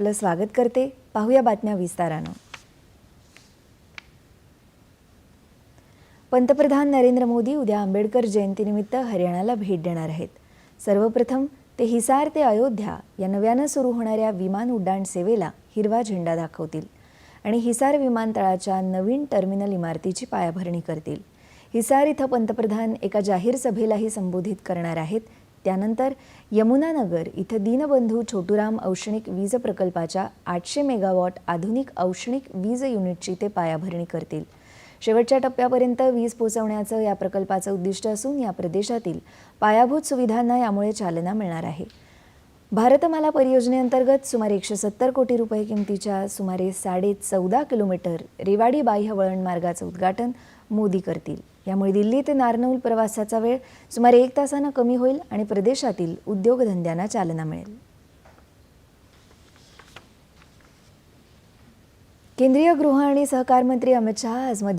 आपलं स्वागत करते. पाहूया बातम्या विस्तारानं. पंतप्रधान नरेंद्र मोदी उद्या आंबेडकर जयंतीनिमित्त हरियाणाला भेट देणार आहेत. सर्वप्रथम ते हिसार ते अयोध्या या नव्यानं सुरू होणाऱ्या विमान उड्डाण सेवेला हिरवा झेंडा दाखवतील आणि हिसार विमानतळाच्या नवीन टर्मिनल इमारतीची पायाभरणी करतील. हिसार इथं पंतप्रधान एका जाहीर सभेलाही संबोधित करणार आहेत. त्यानंतर यमुनानगर इथं दीनबंधू छोटूराम औष्णिक वीज प्रकल्पाच्या आठशे मेगावॉट आधुनिक औष्णिक वीज युनिटची ते पायाभरणी करतील. शेवटच्या टप्प्यापर्यंत वीज पोहोचवण्याचं या प्रकल्पाचं उद्दिष्ट असून या प्रदेशातील पायाभूत सुविधांना यामुळे चालना मिळणार आहे. भारतमाला परियोजनेअंतर्गत सुमारे एकशे सत्तर कोटी रुपये किमतीच्या सुमारे साडे चौदा किलोमीटर रेवाडी बाह्य वळण मार्गाचं उद्घाटन मोदी करतील. यामुळे दिल्ली ते नारनौल प्रवासाचा वेळ सुमारे एक तासानं कमी होईल आणि प्रदेशातील उद्योगधंद्यांना चालना मिळेल. केंद्रीय गृह आणि सहकार मंत्री अमित शहा आज मध्य